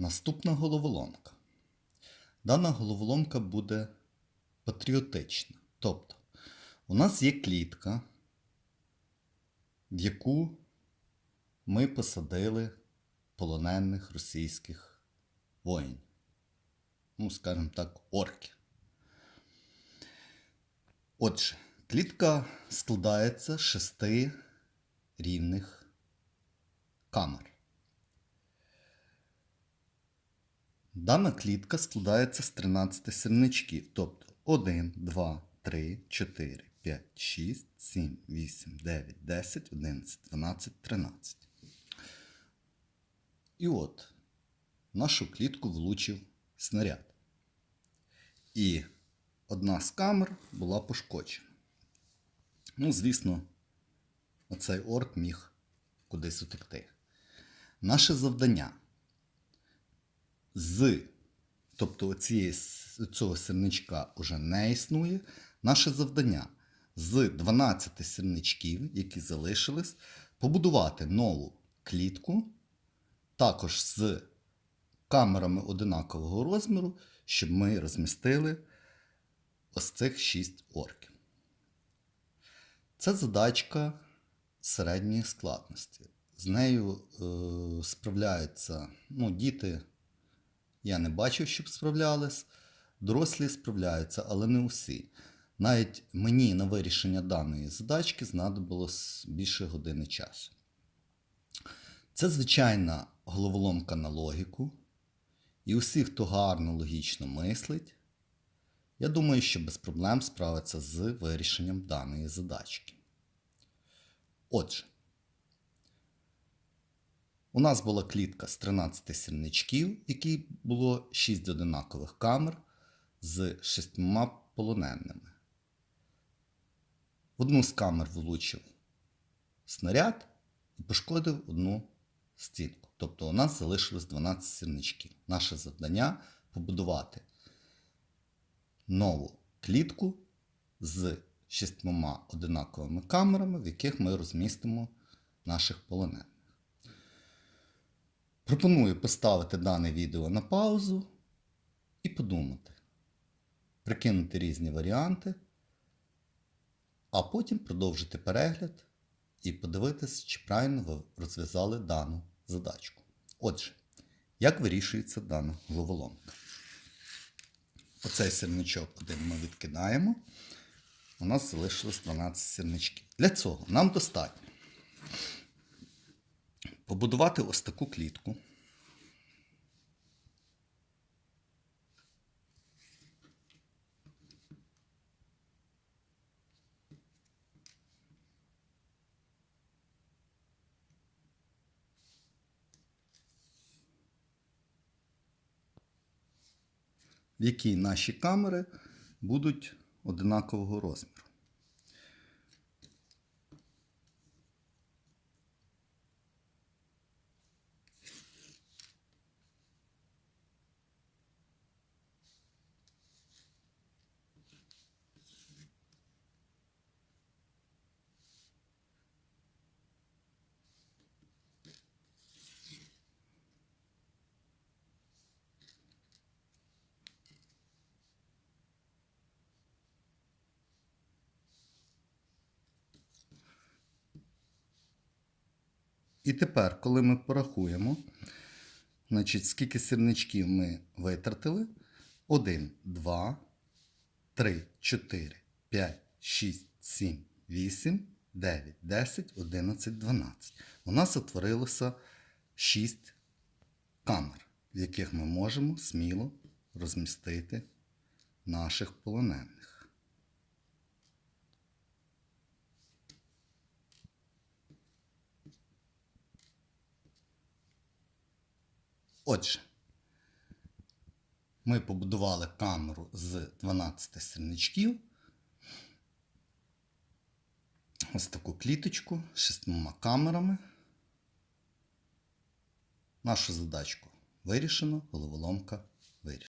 Наступна головоломка. Дана головоломка буде патріотична. Тобто, у нас є клітка, в яку ми посадили полонених російських воїнів. Ну, скажімо так, орки. Отже, клітка складається з шести рівних камер. Дана клітка складається з 13 сірничків, тобто 1, 2, 3, 4, 5, 6, 7, 8, 9, 10, 11, 12, 13. І от нашу клітку влучив снаряд. І одна з камер була пошкоджена. Ну, звісно, оцей орк міг кудись утекти. Наше завдання з, тобто цієї, цього сірничка вже не існує. Наше завдання з 12 сірничків, які залишились, побудувати нову клітку, також з камерами одинакового розміру, щоб ми розмістили ось цих 6 орків. Це задачка середньої складності. З нею е, справляються ну, діти. Я не бачив, щоб справлялись. Дорослі справляються, але не усі. Навіть мені на вирішення даної задачки знадобилось більше години часу. Це звичайна головоломка на логіку. І усі, хто гарно логічно мислить, я думаю, що без проблем справиться з вирішенням даної задачки. Отже, у нас була клітка з 13 сірничків, в якій було 6 одинакових камер з 6 полоненими. В одну з камер влучив снаряд і пошкодив одну стінку. Тобто у нас залишилось 12 сірничків. Наше завдання побудувати нову клітку з шістьмома одинаковими камерами, в яких ми розмістимо наших полонених. Пропоную поставити дане відео на паузу і подумати, прикинути різні варіанти, а потім продовжити перегляд і подивитися, чи правильно ви розв'язали дану задачку. Отже, як вирішується дана головоломка? Оцей сірничок один ми відкидаємо. У нас залишилось 12 сірничків. Для цього нам достатньо побудувати ось таку клітку. в якій наші камери будуть одинакового розміру. І тепер, коли ми порахуємо, значить, скільки сірничків ми витратили: 1, 2, 3, 4, 5, 6, 7, 8, 9, 10, 11, 12. У нас утворилося 6 камер, в яких ми можемо сміло розмістити наших полонених. Отже, ми побудували камеру з 12 сірничків. Ось таку кліточку з шістьма камерами. Нашу задачку вирішено, головоломка вирішена.